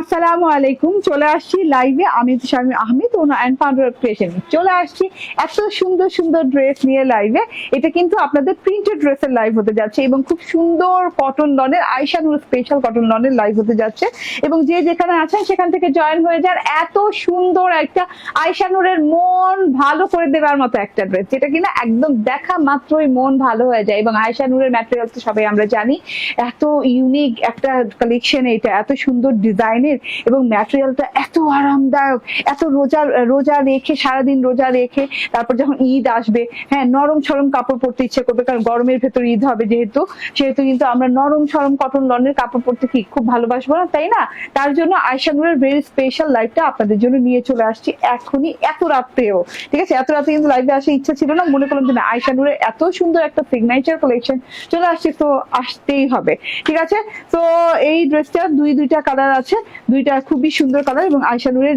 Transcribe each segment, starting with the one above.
আসসালামু আলাইকুম চলে আসছি চলে আসছি এত সুন্দর সুন্দর ড্রেস নিয়ে এটা কিন্তু আপনাদের হতে যাচ্ছে এবং খুব সুন্দর কটন লনের স্পেশাল কটন লনের হতে যাচ্ছে। এবং যে যেখানে আছেন, সেখান থেকে জয়েন হয়ে যান এত সুন্দর একটা আইশানুরের মন ভালো করে দেওয়ার মতো একটা ড্রেস যেটা কিনা একদম দেখা মাত্রই মন ভালো হয়ে যায়। এবং আইশানুরের ম্যাটেরিয়াল তো সবাই আমরা জানি। এত ইউনিক একটা কালেকশন এটা এত সুন্দর ডিজাইনের এবং ম্যাটেরিয়ালটা এত আরামদায়ক, এত রোজা রোজা রেখে, সারাদিন রোজা রেখে, তারপর যখন ঈদ আসবে হ্যাঁ নরম সরম কাপড় পরতে ইচ্ছে করবে, কারণ গরমের ভেতর ঈদ হবে যেহেতু, সেহেতু কিন্তু আমরা নরম সরম কটন লনের কাপড় পরতে কি খুব ভালোবাসবো না, তাই না? তার জন্য আয়সানুরের ভেরি স্পেশাল লাইভটা আপনাদের জন্য নিয়ে চলে আসছি এখনই, এত রাত্রেও, ঠিক আছে? এত রাতে কিন্তু লাইভে আসার ইচ্ছা ছিল না, মনে করলাম যে না আয়সানুরের এত সুন্দর একটা সিগনেচার কালেকশন চলে আসছে, তো আসতেই হবে, ঠিক আছে? তো এই ড্রেসটা দুই দুইটা কালার আছে। দুইটা খুবই সুন্দর কালার এবং আয়সানুরের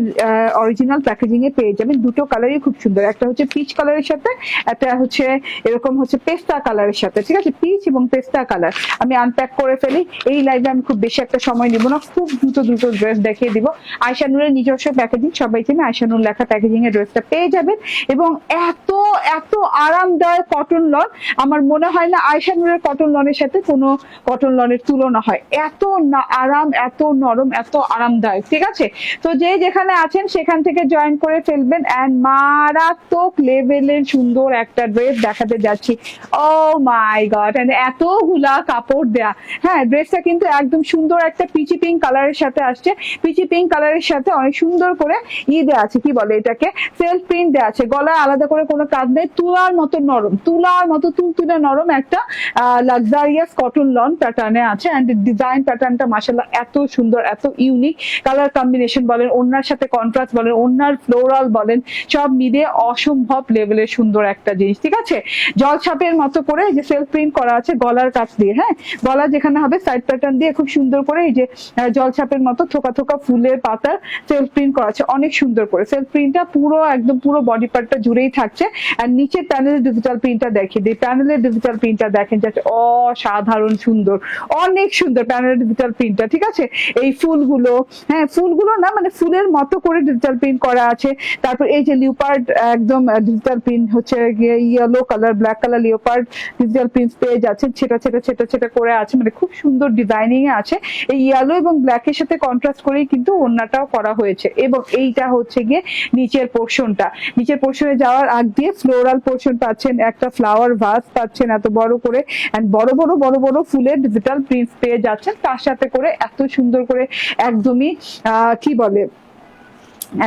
অরিজিনাল প্যাকেজিং এ পেয়ে যাবেন। দুটো কালারই খুব সুন্দর। একটা হচ্ছে পিচ কালারের সাথে, একটা হচ্ছে এরকম হচ্ছে পেস্তা কালারের সাথে। ঠিক আছে? পিচ এবং পেস্তা কালার আমি আনপ্যাক করে ফেলি। এই লাইভে আমি খুব বেশি একটা সময় নিব না। খুব দ্রুত দ্রুত ড্রেস দেখিয়ে দিব। আয়সানুরের নিজস্ব প্যাকেজিং সবাই চেনে আয়সানুর লেখা প্যাকেজিং এর ড্রেসটা পেয়ে যাবেন। এবং এত এত আরামদায়ক কটন লন আমার মনে হয় না আয়সানুরের কটন লনের সাথে কোনো কটন লনের তুলনা হয়। এত না- আরাম, এত নরম, এত আরামদায়ক, ঠিক আছে? তো যে যেখানে আছেন সেখান থেকে জয়েন করে ফেলবেন অ্যান্ড মারাত্মক লেভেলের সুন্দর একটা ড্রেস দেখাতে যাচ্ছি। ও মাই গড এন্ড এতগুলা কাপড় দেয়া। হ্যাঁ ড্রেসটা কিন্তু একদম সুন্দর একটা পিচি পিঙ্ক কালারের সাথে আসছে। পিচি পিঙ্ক কালারের সাথে অনেক সুন্দর করে ই দেওয়া আছে, কি বলে এটাকে? সেলফ প্রিন্ট দেওয়া আছে। গলায় আলাদা করে কোনো কাজ নেই। তুলার মতো নরম, তুলার মতো তুলতুলে নরম একটা লাক্সারিয়াস কটন লন প্যাটার্নে আছে। অ্যান্ড ডিজাইন প্যাটার্নটা মাসাল্লাহ এত সুন্দর, এত ইউনিক কালার কম্বিনেশন বলেন, ওনার সাথে কন্ট্রাস্ট বলেন, ওনার ফ্লোরাল বলেন, সব মিলে অসম্ভব লেভেলের সুন্দর একটা জিনিস, ঠিক আছে? জল ছাপের মতো করে যে সেলফ প্রিন্ট করা আছে গলার কাছ দিয়ে হ্যাঁ? গলা যেখানে হবে সাইড প্যাটার্ন দিয়ে খুব সুন্দর করে এই যে জল ছাপের মতো থোকা থোকা ফুলের পাতার সেলফ প্রিন্ট করা আছে, অনেক সুন্দর করে। সেলফ প্রিন্টটা পুরো, একদম পুরো বডি পার্টটা জুড়েই থাকছে। আর নিচে প্যানেলের ডিজিটাল প্রিন্টটা দেখে দিই প্যানেলের ডিজিটাল প্রিন্টটা দেখেন যে অসাধারণ সুন্দর, অনেক সুন্দর প্যানেলের ডিজিটাল প্রিন্টটা ঠিক আছে? এই ফুলগুলো হ্যাঁ ফুলগুলো না মানে ফুলের মতো করে ডিজিটাল প্রিন্ট করা আছে। তারপর এই যে লিওপার্ড একদম ডিজিটাল প্রিন্ট হচ্ছে yellow colour black colour leopard digital print পেয়ে যাচ্ছে ছেটা ছেটা ছেটা ছেটা করে আছে মানে খুব সুন্দর ডিজাইনিং এ আছে। এই ইয়েলো এবং ব্ল্যাক এর সাথে কন্ট্রাস্ট করেই কিন্তু ওড়নাটাও করা হয়েছে। এবং এইটা হচ্ছে গিয়ে নিচের পোর্শনটা নিচের পোর্শনে যাওয়ার আগ দিয়ে ফ্লোরাল পোর্শন পাচ্ছেন, একটা ফ্লাওয়ার ভাস পাচ্ছেন এত বড় করে। এন্ড বড় বড় বড় বড় ফুলের ডিজিটাল প্রিন্ট পেয়ে যাচ্ছেন। তার সাথে করে এত সুন্দর করে একদমই কি বলে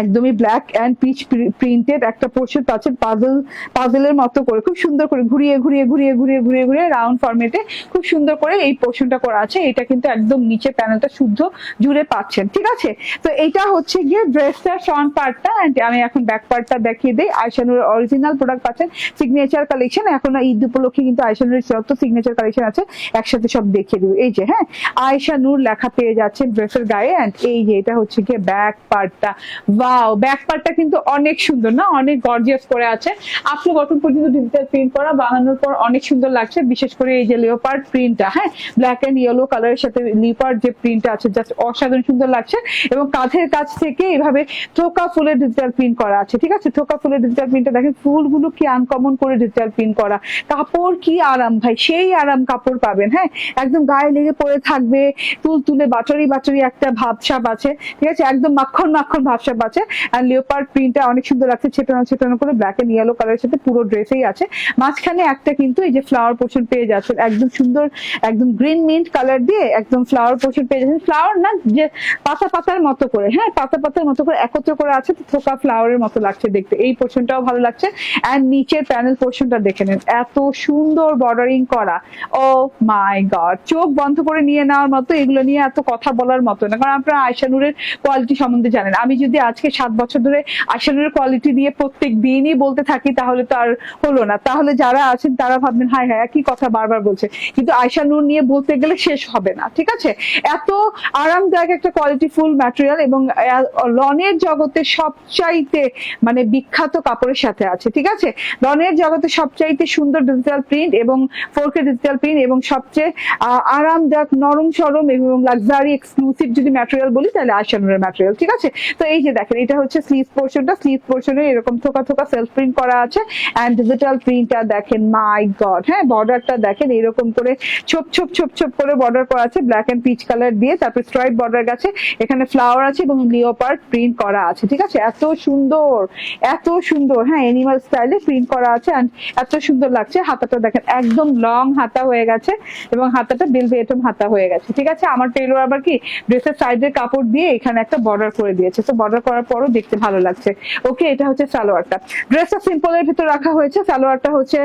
একদমই ব্ল্যাক অ্যান্ড পিচ প্রিন্টেড একটা পোর্শন পাচ্ছেন পাজল পাজলের মতো করে। খুব সুন্দর করে ঘুরিয়ে ঘুরিয়ে ঘুরিয়ে ঘুরিয়ে ঘুরিয়ে ঘুরিয়ে রাউন্ড ফরমেটে খুব সুন্দর করে এই পোর্শনটা করা আছে। এটা কিন্তু একদম নিচে প্যানেলটা শুদ্ধ জুড়ে পাচ্ছেন, ঠিক আছে? তো এইটা হচ্ছে গিয়ে ড্রেসটার ফ্রন্ট পার্টটা অ্যান্ড আমি এখন ব্যাক পার্টটা দেখিয়ে দিই। আইশানুর অরিজিনাল প্রোডাক্ট পাচ্ছেন সিগনেচার কালেকশন এখন ঈদ উপলক্ষে কিন্তু আইশানুর যত সিগনেচার কালেকশন আছে, একসাথে সব দেখিয়ে দিব। এই যে হ্যাঁ? আয়শা নূর লেখা পেয়ে যাচ্ছেন ড্রেসের গায়ে অ্যান্ড এই যে, এটা হচ্ছে গিয়ে ব্যাক পার্টটা ওয়াও ব্যাক পার্টটা কিন্তু অনেক সুন্দর, না? অনেক গর্জিয়াস করে আছে। আপনি গঠন পর্যন্ত ডিজিটাল প্রিন্ট করা, বানানোর পর অনেক সুন্দর লাগছে। বিশেষ করে এই যে লিওপার্ড প্রিন্টটা হ্যাঁ? ব্ল্যাক এন্ড ইয়েলো কালারের সাথে লিওপার্ড যে প্রিন্টটা আছে জাস্ট অসাধারণ সুন্দর লাগছে। এবং কাঁধের কাছ থেকে এইভাবে থোকা ফুলের ডিজিটাল প্রিন্ট করা আছে, ঠিক আছে? থোকা ফুলের ডিজিটাল প্রিন্টটা দেখেন, ফুলগুলো কি আনকমন করে ডিজিটাল প্রিন্ট করা। কাপড় কি আরাম, ভাই? সেই আরাম কাপড় পাবেন হ্যাঁ? একদম গায়ে লেগে পড়ে থাকবে তুল তুলে বাটারি বাটারি একটা ভাবসাপ আছে, ঠিক আছে? একদম মাখন মাখন ভাবসাপ আছে। আর লিওপার্ড প্রিন্টটা অনেক সুন্দর লাগছে, ছেটানো ছেটানো করে ব্ল্যাক এন্ড ইয়েলো কালারের সাথে পুরো ড্রেসেই আছে। মাঝখানে একটা কিন্তু এই যে ফ্লাওয়ার পোর্শন পেয়ে যাচ্ছে, একদম সুন্দর, একদম গ্রিন মিন্ট কালার দিয়ে একদম ফ্লাওয়ার পোর্শন পেয়ে যাচ্ছেন ফ্লাওয়ার না, যে পাতা পাতার মতো করে হ্যাঁ পাতা পাতার মতো করে একত্র করে আছে, তো থোকা ফ্লাওয়ারের মতো লাগছে দেখতে। এই পোর্শনটাও ভালো লাগছে। অ্যান্ড নিচের প্যানেল পোর্শনটা দেখে নেন, এত সুন্দর বর্ডারিং করা। ও মাই গড চোখ বন্ধ করে নিয়ে নেওয়ার মতো, এগুলো নিয়ে এত কথা বলার মতো না। কারণ আপনারা আয়শানুরের কোয়ালিটি সম্বন্ধে জানেন। আমি যদি আজ আজকে সাত বছর ধরে আইশ্যাডোর কোয়ালিটি দিয়ে প্রত্যেক দিনই বলতে থাকি, তাহলে তো আর হলো না। তাহলে যারা আছেন, তারা ভাববেন, হায় হায়, একই কথা বারবার বলছে। কিন্তু আইশ্যাডো নিয়ে বলতে গেলে শেষ হবে না, ঠিক আছে? এত আরামদায়ক একটা কোয়ালিটি ফুল ম্যাটেরিয়াল এবং লনের জগতে সবচাইতে মানে বিখ্যাত কাপড়ের সাথে আছে, ঠিক আছে? লনের জগতে সবচাইতে সুন্দর ডিজিটাল প্রিন্ট এবং ফোর কে ডিজিটাল প্রিন্ট এবং সবচেয়ে আরামদায়ক নরম সরম এবং লাক্সারি এক্সক্লুসিভ যদি ম্যাটেরিয়াল বলি, তাহলে আইশ্যাডোর ম্যাটেরিয়াল ঠিক আছে? তো এই যে দেখেন, এটা হচ্ছে স্লিভ পোর্শনটা স্লিভ পোর্শনে এরকম থোকা থোকা সেলফ প্রিন্ট করা আছে অ্যান্ড ডিজিটাল প্রিন্টটা দেখেন মাই গড হ্যাঁ বর্ডারটা দেখেন, এরকম করে ছোপ ছোপ ছোপ ছোপ করে বর্ডার করা আছে ব্ল্যাক এন্ড পিচ কালার দিয়ে, তারপর স্ট্রাইপ বর্ডার গেছে, এখানে ফ্লাওয়ার আছে এবং লিওপার্ড প্রিন্ট করা আছে, ঠিক আছে? এত সুন্দর এত সুন্দর হ্যাঁ এনিমাল স্টাইলে প্রিন্ট করা আছে অ্যান্ড এত সুন্দর লাগছে, হাতাটা দেখেন, একদম লং হাতা হয়ে গেছে এবং হাতাটা বেল বেটম হাতা হয়ে গেছে, ঠিক আছে? আমার টেলর আবার কি ড্রেসের সাইডের কাপড় দিয়ে এখানে একটা বর্ডার করে দিয়েছে, তো বর্ডার করার পরও দেখতে ভালো লাগছে। ওকে, এটা হচ্ছে সালোয়ারটা। ড্রেসটা সিম্পলের ভিতর রাখা হয়েছে। সালোয়ারটা হচ্ছে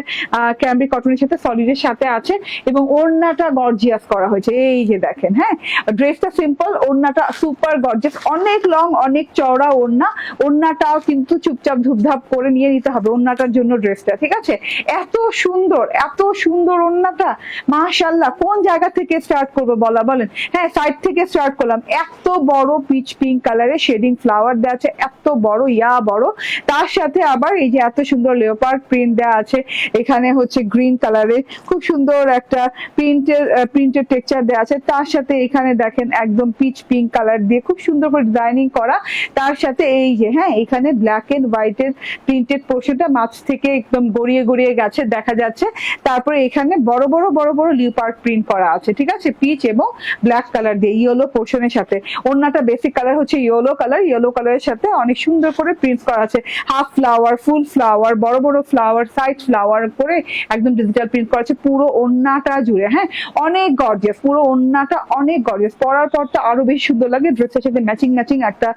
ক্যাম্বি কটনের সাথে সলিডের সাথে আছে এবং ওড়নাটা গর্জিয়াস করা হয়েছে। এই যে দেখেন হ্যাঁ? ড্রেসটা সিম্পল ওড়নাটা সুপার গর্জিয়াস অনেক লং অনেক চওড়া ওড়না। ওড়নাটাও কিন্তু চুপচাপ ধুপধাপ করে নিয়ে নিতে হবে ওড়নাটার জন্য ড্রেসটা ঠিক আছে? এত সুন্দর এত সুন্দর ওড়নাটা। মাশাল্লাহ কোন জায়গা থেকে স্টার্ট করব বলা বলেন? হ্যাঁ সাইড থেকে স্টার্ট করলাম। এত বড় পিচ পিঙ্ক কালারের শেডিং ফ্লাওয়ার দেওয়া আছে, এত বড়, ইয়া বড়। তার সাথে আবার এই যে এত সুন্দর লেওপার্ড প্রিন্ট দেওয়া আছে, এখানে হচ্ছে গ্রিন কালারে খুব সুন্দর একটা প্রিন্টের প্রিন্টের টেক্সচার দেওয়া আছে। তার সাথে এখানে দেখেন একদম পিচ পিঙ্ক কালার দিয়ে খুব সুন্দর করে ডিজাইনিং করা। তার সাথে এই যে হ্যাঁ এখানে ব্ল্যাক এন্ড হোয়াইটের প্রিন্টেড পোর্শনটা মাছ থেকে একদম গড়িয়ে গড়িয়ে গেছে, দেখা যাচ্ছে। তারপরে এখানে বড় বড় বড় বড় লিওপার্ড প্রিন্ট করা আছে, ঠিক আছে? পিচ এবং ব্ল্যাক কালার দিয়ে ইয়েলো পোর্শনের সাথে। অন্যটা বেসিক কালার হচ্ছে ইয়েলো কালার ইয়েলো কালারের সাথে অনেক সুন্দর করে প্রিন্ট করা আছে। হাফ ফ্লাওয়ার ফুল ফ্লাওয়ার বড় বড় ফ্লাওয়ার সাইড ফ্লাওয়ার করে একদম ডিজিটাল প্রিন্ট করা আছে। পুরো ওন্নাটা জুড়ে হ্যাঁ? অনেক গর্জিয়াস পুরো ওন্নাটা অনেক গর্জিয়াস পরার পর তো আরও বেশি সুন্দর লাগে। ড্রেসের সাথে ম্যাচিং ম্যাচিং একটা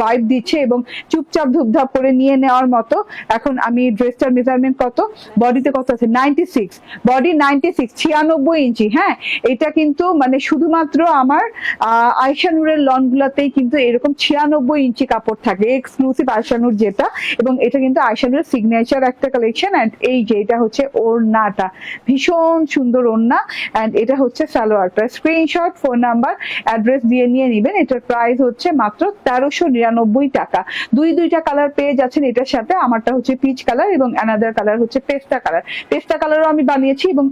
ভাইব দিচ্ছে এবং চুপচাপ ধুপধাপ করে নিয়ে নেওয়ার মতো। এখন আমি ড্রেসটার মেজারমেন্ট কত? বডিতে কত আছে? Ninety six body ninety six ছিয়ানব্বই ইঞ্চি হ্যাঁ? এটা কিন্তু মানে শুধুমাত্র আমার আহ, আয়শানুরের লনগুলাতেই কিন্তু এরকম ছিয়ানব্বই ইঞ্চি কাপড় থাকে এক্সক্লুসিভ আয়শানুর যেটা, এবং এটা কিন্তু আয়শানুরের সিগনেচার একটা কালেকশন অ্যান্ড এই যে এটা হচ্ছে ওড়নাটা। ভীষণ সুন্দর ওড়না অ্যান্ড এটা হচ্ছে সালোয়ারটা স্ক্রিনশট ফোন নাম্বার অ্যাড্রেস দিয়ে নিয়ে নিবেন। এটার প্রাইস হচ্ছে মাত্র তেরোশো নিরানব্বই টাকা। দুই দুইটা কালার পেয়ে যাচ্ছেন এটার সাথে। আমারটা হচ্ছে পিচ কালার এবং অ্যানাদার কালার হচ্ছে পেস্তা কালার পেস্তা কালারও আমি বানিয়েছি এবং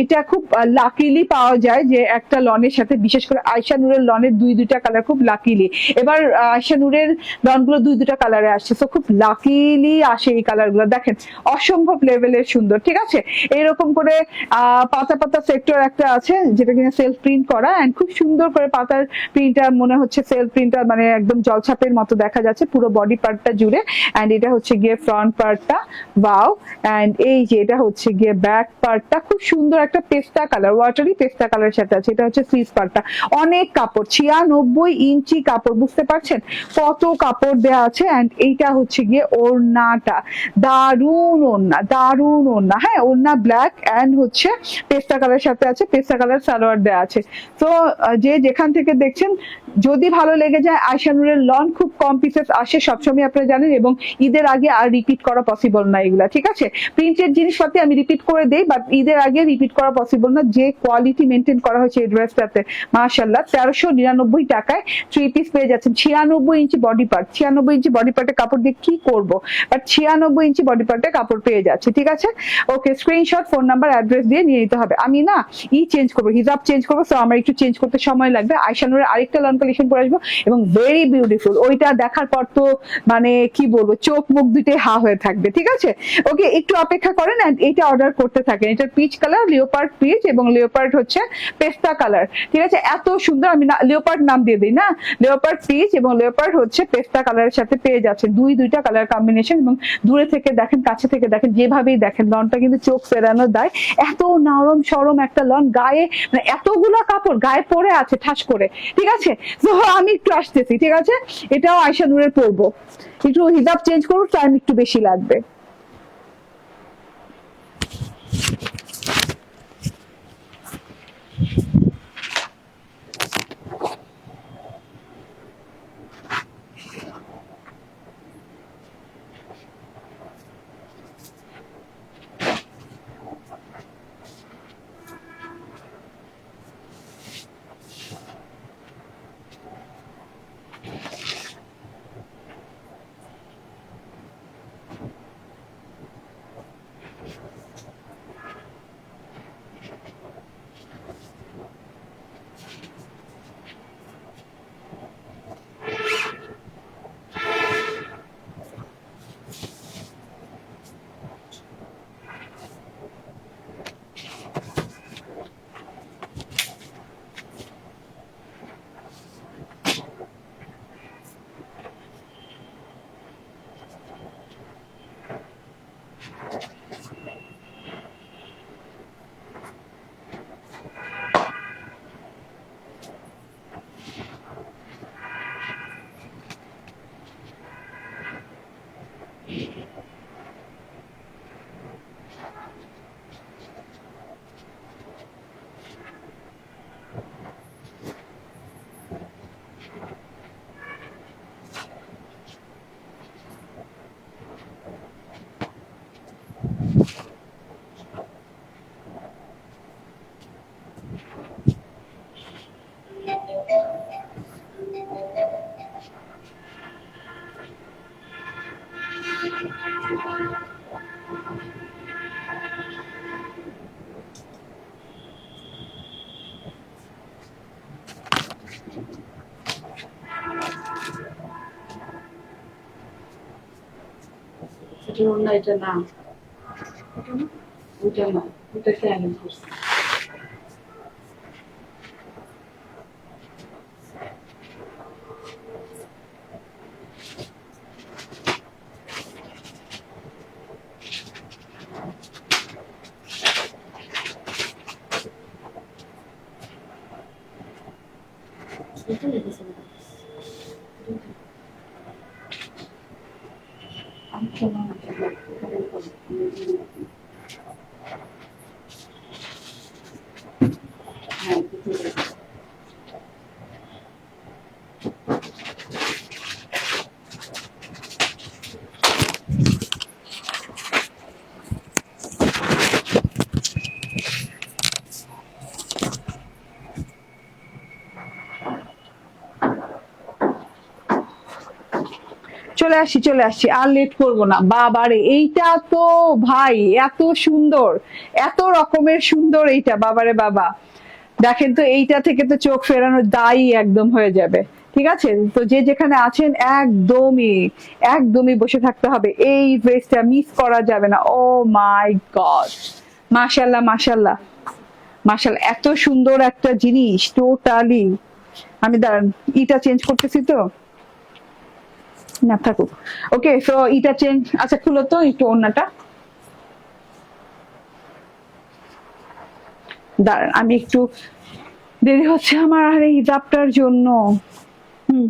এটা খুব লাকিলি পাওয়া যায় যে একটা লনের সাথে, বিশেষ করে আয়শা নুরের লনের দুই দুইটা কালার খুব লাকিলি এবার আয়শা নুরের লনগুলো দুই দুটা কালারে আসছে। তো খুব লাকিলি আসে এই কালারগুলো দেখেন, অসম্ভব লেভেলের সুন্দর, ঠিক আছে? এইরকম করে পাতা পাতা সেক্টর একটা আছে যেটা কিনা সেলফ প্রিন্ট করা এন্ড খুব সুন্দর করে পাতার প্রিন্টটা মনে হচ্ছে সেলফ প্রিন্টটা মানে একদম জলছাপের মতো দেখা যাচ্ছে, পুরো বডি পার্টটা জুড়ে। এন্ড এটা হচ্ছে গিয়ে ফ্রন্ট পার্টটা বাও এন্ড এই যে এটা হচ্ছে গিয়ে ব্যাক পার্টটা খুব সুন্দর একটা পেস্তা কালার ওয়াটারি পেস্তা কালারের সাথে আছে। এটা হচ্ছে স্লিভ পার্টটা অনেক কাপড়, ছিয়ানব্বই ইঞ্চি কাপড়, বুঝতে পারছেন? কত কাপড় দেওয়া আছে এন্ড এইটা হচ্ছে গিয়ে ওড়নাটা। দারুণ ওড়না দারুণ ওড়না। হ্যাঁ ওড়না ব্ল্যাক অ্যান্ড হচ্ছে পেস্তা কালার সাথে আছে, পেস্তা কালার সালোয়ার দেওয়া আছে। তো যে যেখান থেকে দেখছেন, যদি ভালো লেগে যায় আয়শানুরের লন খুব কম পিসেস আসে, সবসময় আপনারা জানেন, এবং ঈদের আগে আর রিপিট করা পসিবল না এগুলা, ঠিক আছে? প্রিন্টেড জিনিসপাতি আমি রিপিট করে দেই বাট ঈদের আগে রিপিট করা পসিবল না। যে কোয়ালিটি মেনটেন করা হয়েছে এই ড্রেসটাতে মাশাল্লাহ তেরোশো নিরানব্বই টাকায় থ্রি পিস পেয়ে যাচ্ছেন। ছিয়ানব্বই ইঞ্চি বডি পার্ট ছিয়ানব্বই ইঞ্চি বডি পার্টের কাপড় দিয়ে কি করব? বাট ছিয়ানব্বই ইঞ্চি বডি পার্টের কাপড় পেয়ে যাচ্ছে, ঠিক আছে? Okay screenshot phone number address দিয়ে নিয়ে নিতে হবে। আমি না ই চেঞ্জ করব হিজাব চেঞ্জ করব তো আমার একটু চেঞ্জ করতে সময় লাগবে। আইশানুরের আরেকটা লন কালেকশন পরে আসব, এবং ভেরি বিউটিফুল ওইটা দেখার পর তো মানে কি বলব, চোখ মুখ দুটে হা হয়ে থাকবে, ঠিক আছে? ওকে একটু অপেক্ষা করেন এটা অর্ডার করতে থাকেন। এটা পিচ কালার লিওপার্ড পিচ এবং লিওপার্ড হচ্ছে পেস্তা কালার ঠিক আছে? এত সুন্দর আমি লিওপার্ড নাম দিয়ে দিই না লিওপার্ড পিচ এবং লিওপার্ড হচ্ছে পেস্তা কালারের সাথে পেয়ে যাচ্ছে দুই, দুইটা কালার কম্বিনেশন এবং দূরে থেকে দেখেন, কাছে থেকে দেখেন, যেভাবেই দেখেন, লনটা কিন্তু চোখ ফেরানো দেয়। এত নরম, সরম একটা লন, গায়ে মানে এতগুলা কাপড়, গায়ে পরে আছে, ঠাস করে। ঠিক আছে? তো আমি একটু আসতেছি, ঠিক আছে? এটাও আয়সা নূরের পরবো। একটু হিজাব চেঞ্জ করুন টাইম একটু বেশি লাগবে। এটা না। এটা না? এটা না। এটা কেন করছে। না ওইটা ক্যালেন করছে এটা লেগেছে না। এটা। আমি কোনো হ্যাঁ চলে আসছি চলে আসছি আর লেট করব না। বাবারে, এইটা তো ভাই, এত সুন্দর। এত রকমের সুন্দর এইটা, বাবারে বাবা। দেখেন তো, এইটা থেকে তো চোখ ফেরানো দায়ী একদম হয়ে যাবে। ঠিক আছে? তো যে যেখানে আছেন, একদমই একদমই বসে থাকতে হবে। এই ড্রেসটা মিস করা যাবে না। ও মাই গড মাশাল্লাহ মাশাল্লাহ মাশাল্লাহ এত সুন্দর একটা জিনিস টোটালি আমি দাঁড়ান, ইটা চেঞ্জ করতেছি তো? না, থাকুক। ওকে সো এটা চেঞ্জ আচ্ছা খুলো তো একটু অন্যটা দাঁড়ান, আমি একটু দেরি হচ্ছে আমার আর এই হিজাবটার জন্য। হুম।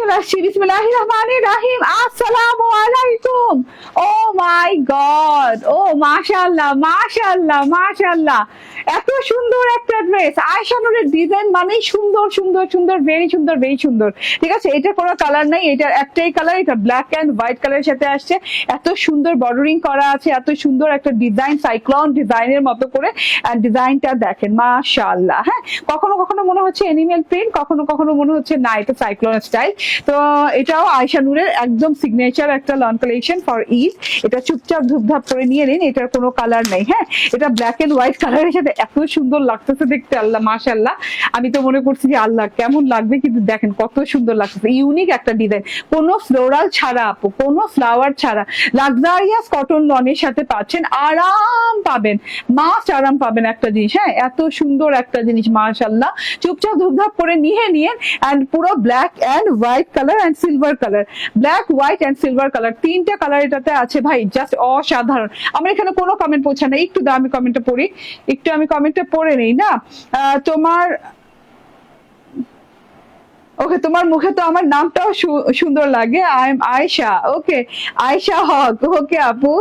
চলে আসছি। বিসমিল্লাহির রহমানির রহিম। আসসালামু আলাইকুম। ও মাই গড। ও মাশাআল্লাহ মাশাআল্লাহ মাশাআল্লাহ। এত সুন্দর একটা ড্রেস। আয়শা নুরের ডিজাইন মানেই সুন্দর সুন্দর সুন্দর ভেরি সুন্দর ভেরি সুন্দর। ঠিক আছে? এটা কোনো কালার নাই। এটার একটাই কালার এটা ব্ল্যাক অ্যান্ড হোয়াইট কালারের সাথে আসছে। এত সুন্দর বর্ডারিং করা আছে। এত সুন্দর একটা ডিজাইন সাইক্লন ডিজাইনের মতো করে। ডিজাইনটা দেখেন, মাশাআল্লাহ হ্যাঁ? কখনো কখনো মনে হচ্ছে এনিমেল প্রিন্ট কখনো কখনো মনে হচ্ছে না, এটা সাইক্লোন স্টাইল তো এটাও আয়শা নূরের একদম সিগনেচার একটা লন কালেকশন ফর ঈদ এটা চুপচাপ ধুপধাপ করে নিয়ে নিন, এটার কোনো কালার নেই হ্যাঁ? এটা ব্ল্যাক এন্ড হোয়াইট কালারের সাথে এত সুন্দর লাগতেছে দেখতে, আল্লাহ মাশাল্লাহ আমি তো মনে করছি যে, আল্লাহ, কেমন লাগবে কিন্তু দেখেন, কত সুন্দর লাগতেছে। ইউনিক একটা ডিজাইন কোনো ফ্লোরাল ছাড়া, আপু, কোনো ফ্লাওয়ার ছাড়া। লাক্সারিয়াস কটন লনের সাথে পাচ্ছেন, আরাম পাবেন। মাস আরাম পাবেন একটা জিনিস হ্যাঁ? এত সুন্দর একটা জিনিস মাশাল্লাহ চুপচাপ ধুপধাপ করে নিয়ে নিয়েন অ্যান্ড পুরো black and white colour and silver colour black white and silver colour তিনটা কালার এটাতে আছে ভাই জাস্ট অসাধারণ। আমার এখানে কোনো কমেন্ট পৌঁছে না, একটু দাও আমি কমেন্টটা পড়ি। একটু আমি কমেন্টটা পড়ে নেই, না? তোমার ওকে, তোমার মুখে তো আমার নামটাও সুন্দর লাগে। I am Ayesha okay Ayesha Haque okay আপু।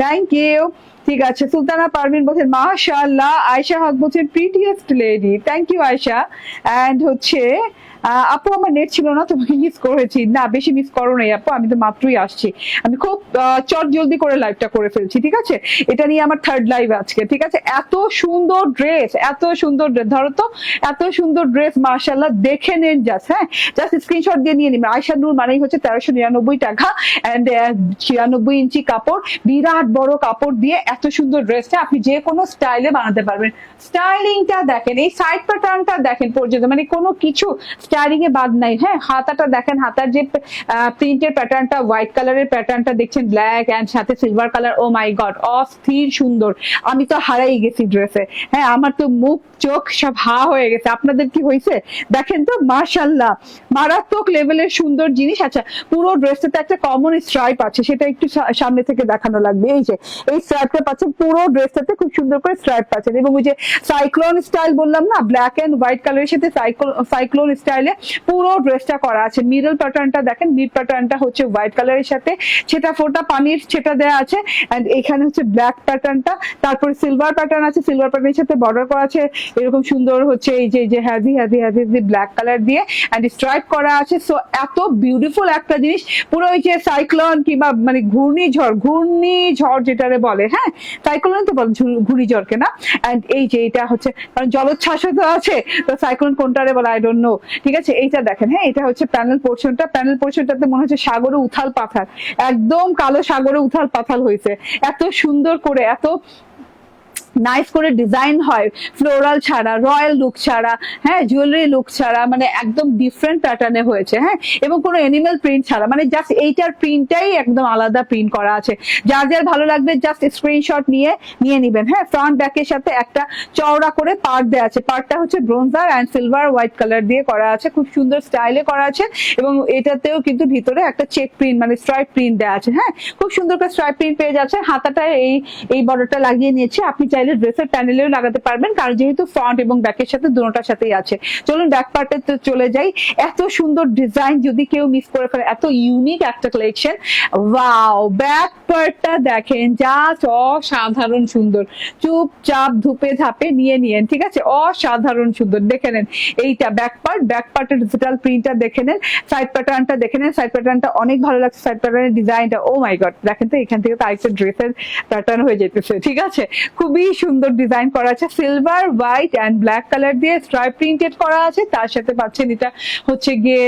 থ্যাংক ইউ ঠিক আছে, সুলতানা পারভিন বলছেন, মাশাআল্লাহ আয়শা হক বলছেন prettiest lady thank you Ayesha and হচ্ছে আপু, আমার নেট ছিল না তোমাকে মিস করেছি। না, বেশি মিস করো নাই আপু, আমি তো মাত্রই আসছি। আমি খুব চট জলদি করে লাইভটা করে ফেলছি, ঠিক আছে? এটা নিয়ে আমার থার্ড লাইভ আজকে, ঠিক আছে? এত সুন্দর ড্রেস এত সুন্দর ড্রেস ধরো তো, এত সুন্দর ড্রেস মার্শাল্লাহ দেখে নেন জাস্ট হ্যাঁ? জাস্ট স্ক্রিনশট দিয়ে নিয়ে নিবেন। আয়সা নূর মানেই হচ্ছে তেরোশো নিরানব্বই টাকা অ্যান্ড ছিয়ানব্বই ইঞ্চি কাপড়, বিরাট বড় কাপড় দিয়ে এত সুন্দর ড্রেসটা আপনি যে কোনো স্টাইলে বানাতে পারবেন। স্টাইলিংটা দেখেন, এই সাইড প্যাটার্নটা দেখেন পর্যন্ত মানে কোনো কিছু স্টাইলিং এ বাদ নাই। হ্যাঁ হাতাটা দেখেন, হাতার যে প্রিন্টের প্যাটার্নটা হোয়াইট কালারের প্যাটার্নটা দেখছেন ব্ল্যাক অ্যান্ড সাথে silver colour oh my god অস্থির সুন্দর। আমি তো হারাই গেছি ড্রেসে হ্যাঁ আমার তো মুখ, চোখ সব হা হয়ে গেছে। আপনাদের কি হয়েছে? দেখেন তো মাশাল্লাহ মারাত্মক লেভেলের সুন্দর জিনিস। আচ্ছা পুরো ড্রেসটাতে একটা কমন স্ট্রাইপ আছে, সেটা একটু সামনে থেকে দেখানো লাগবে। এই যে, এই স্ট্রাইপটা পাচ্ছেন, পুরো ড্রেসটাতে খুব সুন্দর করে স্ট্রাইপ পাচ্ছেন। এবং ওই যে সাইক্লোন স্টাইল বললাম না ব্ল্যাক এন্ড হোয়াইট কালারের সাথে সাইক্লোন স্টাইলে পুরো ড্রেসটা করা আছে। মিডল প্যাটার্নটা দেখেন মিড প্যাটার্নটা হচ্ছে হোয়াইট কালারের সাথে। সেটা ফোটা পানির সেটা দেওয়া আছে। এন্ড এখানে হচ্ছে ব্ল্যাক প্যাটার্নটা তারপরে সিলভার প্যাটার্ন আছে। সিলভার প্যাটার্নের সাথে বর্ডার করা আছে। এরকম সুন্দর হচ্ছে এই যে যে heavy heavy heavy black colour দিয়ে। এন্ড স্ট্রাইপ করা আছে। সো এত বিউটিফুল একটা জিনিস। পুরো ওই যে সাইক্লোন কিংবা মানে ঘূর্ণিঝড় ঘূর্ণিঝড় যেটারে বলে হ্যাঁ? সাইক্লোন তো বলে ঘূর্ণিঝড়কে না? এন্ড এই যে এটা হচ্ছে, কারণ জলোচ্ছ্বাসও তো আছে। তো সাইক্লোন কোনটারে বলে? আই ডোন্ট নো ঠিক আছে? এইটা দেখেন হ্যাঁ এটা হচ্ছে প্যানেল পোর্শনটা। প্যানেল পোর্শনটাতে মনে হচ্ছে সাগরে উথাল পাথাল একদম কালো সাগরে উথাল পাথাল হয়েছে। এত সুন্দর করে, এত নাইস করে ডিজাইন হয় ফ্লোরাল ছাড়া রয়্যাল লুক ছাড়া হ্যাঁ জুয়েলারি লুক ছাড়া মানে একদম ডিফারেন্ট প্যাটার্নে হয়েছে হ্যাঁ এবং কোনো এনিমেল প্রিন্ট ছাড়া মানে জাস্ট এইটার প্রিন্টটাই একদম আলাদা প্রিন্ট করা আছে। যার যার ভালো লাগবে জাস্ট স্ক্রিনশট নিয়ে নিয়ে নিবেন হ্যাঁ ফ্রন্ট ব্যাকের সাথে একটা চওড়া করে পার্ট দেওয়া আছে। পার্টটা হচ্ছে bronzer and silver white colour দিয়ে করা আছে, খুব সুন্দর স্টাইলে করা আছে, এবং এটাতেও কিন্তু ভিতরে একটা চেক প্রিন্ট মানে স্ট্রাইপ প্রিন্ট দেওয়া আছে হ্যাঁ খুব সুন্দর করে স্ট্রাইপ প্রিন্ট পেয়ে যাচ্ছে। হাতাটা এই এই বর্ডারটা লাগিয়ে নিয়েছে, আপনি চাইলে ড্রেসের প্যানেলেও লাগাতে পারবেন। কারণ যেহেতু ফ্রন্ট এবং ব্যাকের সাথে দুটোটার সাথেই আছে। চলুন ব্যাক পার্টে চলে যাই। এত সুন্দর ডিজাইন যদি কেউ মিস করে ফেলে, এত ইউনিক একটা কালেকশন ওয়াও ব্যাক পার্টটা দেখেন যা অসাধারণ সুন্দর। চুপচাপ ধুপে ধাপে নিয়ে নিয়েন, ঠিক আছে? অসাধারণ সুন্দর। দেখে নেন, এইটা ব্যাক পার্ট ব্যাক পার্টের ডিজিটাল প্রিন্টটা দেখে নেন। সাইড প্যাটার্নটা দেখে নেন। সাইড প্যাটার্নটা অনেক ভালো লাগছে। সাইড প্যাটার্নের ডিজাইনটা ও মাই গড দেখেন তো এখান থেকে তো আরেকটা ড্রেসের প্যাটার্ন হয়ে যেতেছে, ঠিক আছে? খুবই সুন্দর ডিজাইন করা আছে। Silver white and black colour দিয়ে স্ট্রাইপ প্রিন্টেড করা আছে। তার সাথে পাচ্ছেন এটা হচ্ছে গিয়ে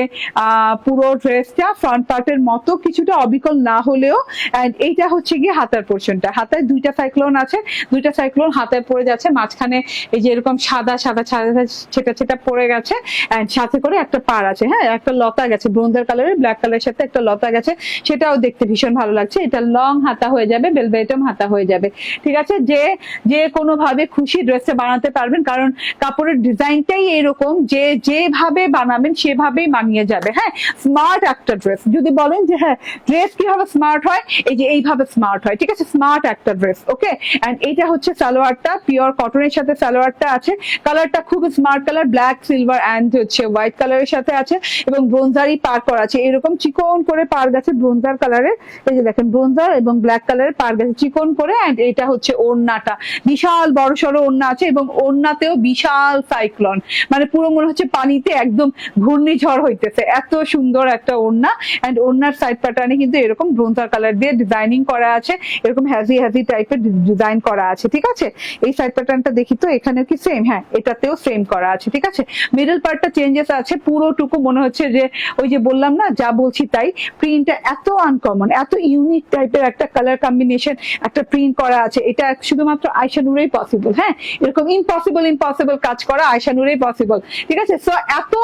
পুরো ড্রেসটা ফ্রন্ট পার্টের মতো। কিছুটা অবিকল না হলেও অ্যান্ড এইটা হচ্ছে গিয়ে হাতার পোর্শনটা হাতায় দুইটা সাইক্লোন আছে। দুইটা সাইক্লোন হাতায় পড়ে যাচ্ছে। মাঝখানে এই যে এরকম সাদা সাদা সাদা ছেটা ছেটা পড়ে গেছে। অ্যান্ড সাথে করে একটা পার আছে। হ্যাঁ একটা লতা গেছে। ব্রোঞ্জার কালারের ব্ল্যাক কালারের সাথে একটা লতা গেছে। সেটাও দেখতে ভীষণ ভালো লাগছে। এটা লং হাতা হয়ে যাবে বেলভেটম হাতা হয়ে যাবে। ঠিক আছে? যে যে কোনো ভাবে খুশি ড্রেসটা বানাতে পারবেন, কারণ কাপড়ের ডিজাইনটাই এরকম যে যেভাবে বানাবেন সেভাবেই মানিয়ে যাবে। হ্যাঁ স্মার্ট একটা ড্রেস যদি বলেন যে হ্যাঁ ড্রেস কীভাবে স্মার্ট হয়? এই যে এইভাবে স্মার্ট হয়, ঠিক আছে? স্মার্ট একটা ড্রেস ওকে এন্ড এইটা হচ্ছে সালোয়ারটা পিওর কটনের সাথে সালোয়ারটা আছে। কালারটা খুব smart colour black silver and হচ্ছে হোয়াইট কালারের সাথে আছে এবং ব্রোঞ্জারই পার করা আছে। এরকম চিকন করে পার গেছে ব্রোঞ্জার কালারের এই যে দেখেন ব্রোঞ্জার এবং ব্ল্যাক কালারের পার গেছে চিকন করে অ্যান্ড এটা হচ্ছে ওড়নাটা। বিশাল বড় সড়ো ওড়না আছে এবং ওড়নাতেও বিশাল সাইক্লন। মানে পুরো মনে হচ্ছে পানিতে একদম ঘূর্ণিঝড় হইতেছে। এত সুন্দর একটা ওড়না। অ্যান্ড ওড়নার সাইড প্যাটার্নে কিন্তু এরকম ব্রোঞ্জার কালার দিয়ে ডিজাইনিং করা আছে। এরকম হ্যাজি হ্যাজি টাইপের ডিজাইন করা আছে, ঠিক আছে? এই সাইড প্যাটার্নটা দেখি তো এখানে কি সেম হ্যাঁ এটাতেও সেম করা আছে, ঠিক আছে? মিডল পার্টটা চেঞ্জেস আছে, পুরোটুকু মনে হচ্ছে যে ওই যে বললাম না, যা বলছি তাই। প্রিন্টটা এত আনকমন এত ইউনিক টাইপের একটা কালার কম্বিনেশন একটা প্রিন্ট করা আছে। এটা শুধুমাত্র আয়শা নূরেই পসিবল হ্যাঁ? এরকম ইম্পসিবল ইম্পসিবল কাজ করা আয়শা নূরেই পসিবল ঠিক আছে? সো এত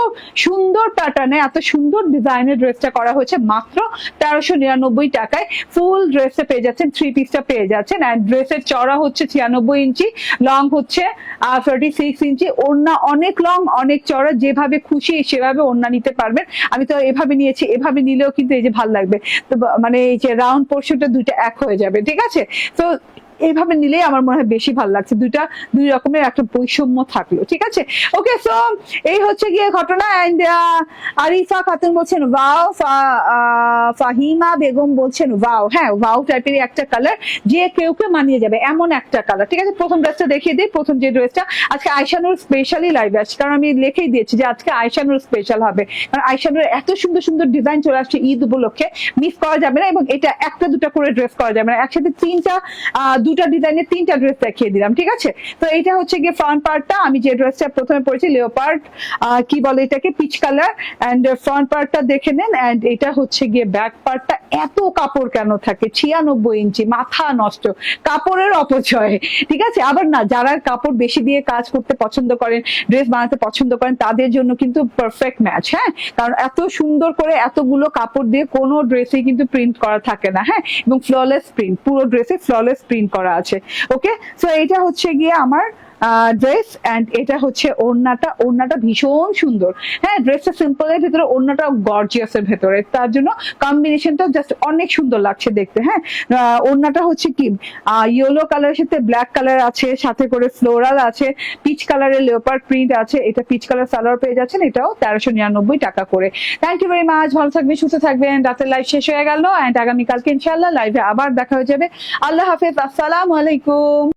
সুন্দর প্যাটার্নে এত সুন্দর ডিজাইনের ড্রেসটা করা হয়েছে মাত্র তেরোশো নিরানব্বই টাকায়। ফুল ড্রেসে পেয়ে যাচ্ছেন থ্রি পিসটা পেয়ে যাচ্ছেন। অ্যান্ড ড্রেসের চড়া হচ্ছে ছিয়ানব্বই ইঞ্চি লং হচ্ছে থার্টি সিক্স ইঞ্চি। ওড়না অনেক লং অনেক চড়া যেভাবে খুশি সেভাবে ওড়না নিতে পারবেন। আমি তো এভাবে নিয়েছি, এভাবে নিলেও কিন্তু এই যে ভালো লাগবে। তো মানে এই যে রাউন্ড পোর্শনটা দুইটা এক হয়ে যাবে, ঠিক আছে? তো এইভাবে নিলেই আমার মনে হয় বেশি ভালো লাগছে। দুইটা দুই রকমের একটা বৈষম্য থাকল ঠিক আছে? ওকে সো এই হচ্ছে গিয়ে ঘটনা অ্যান্ড আরিফা খাতুন বলছেন ওয়াও ফাহিমা বেগম বলছেন ওয়াও হ্যাঁ ওয়াও টাইপের একটা কালার যে কেউ কে মানিয়ে যাবে এমন একটা কালার ঠিক আছে? প্রথম ড্রেসটা দেখিয়ে দিই প্রথম যে ড্রেসটা আজকে আয়শানুর স্পেশালি লাইভ আসছে কারণ আমি লিখেই দিয়েছি যে আজকে আয়শানুর স্পেশাল হবে। কারণ আয়শানুর এত সুন্দর সুন্দর ডিজাইন চলে আসছে ঈদ উপলক্ষে মিস করা যাবে না এবং এটা একটা দুটা করে ড্রেস করা যাবে না। একসাথে তিনটা আহ, দুটা ডিজাইনের তিনটা ড্রেস দেখিয়ে দিলাম, ঠিক আছে? তো এইটা হচ্ছে গিয়ে ফ্রন্ট পার্টটা আমি যে ড্রেসটা প্রথমে পরেছি লিওপার্ট কি বলে এটাকে? পিচ কালার অ্যান্ড ফ্রন্ট পার্টটা দেখে নেন। অ্যান্ড এটা হচ্ছে গিয়ে ব্যাক পার্টটা এত কাপড় কেন থাকে? ছিয়ানব্বই ইঞ্চি, মাথা নষ্ট। কাপড়ের অপচয়, ঠিক আছে? আবার না, যারা কাপড় বেশি দিয়ে কাজ করতে পছন্দ করেন ড্রেস বানাতে পছন্দ করেন, তাদের জন্য কিন্তু পারফেক্ট ম্যাচ হ্যাঁ? কারণ এত সুন্দর করে এতগুলো কাপড় দিয়ে কোনো ড্রেসে কিন্তু প্রিন্ট করা থাকে না হ্যাঁ? এবং ফ্ললেস প্রিন্ট পুরো ড্রেসে ফ্ললেস প্রিন্ট করা আছে। ওকে সো এটা হচ্ছে গিয়ে আমার ড্রেস অ্যান্ড এটা হচ্ছে ওড়নাটা। ওড়নাটা ভীষণ সুন্দর। হ্যাঁ ড্রেসটা সিম্পলের ভিতরে, ওড়নাটা গর্জিয়াস এর ভেতরে। তার জন্য কম্বিনেশনটা জাস্ট অনেক সুন্দর লাগছে দেখতে হ্যাঁ? ওড়নাটা হচ্ছে কি? ইয়েলো কালারের সাথে ব্ল্যাক কালার আছে, সাথে করে ফ্লোরাল আছে পিচ কালারের লেপার প্রিন্ট আছে। এটা পিচ কালার সালোয়ার পেয়ে যাচ্ছেন, এটাও তেরোশো নিরানব্বই টাকা করে। থ্যাংক ইউ ভেরি মাচ ভালো থাকবেন, সুস্থ থাকবেন। রাতের লাইভ শেষ হয়ে গেল। অ্যান্ড আগামীকালকে ইনশাল্লাহ লাইভে আবার দেখা হয়ে যাবে। আল্লাহ হাফেজ। আসসালামু আলাইকুম।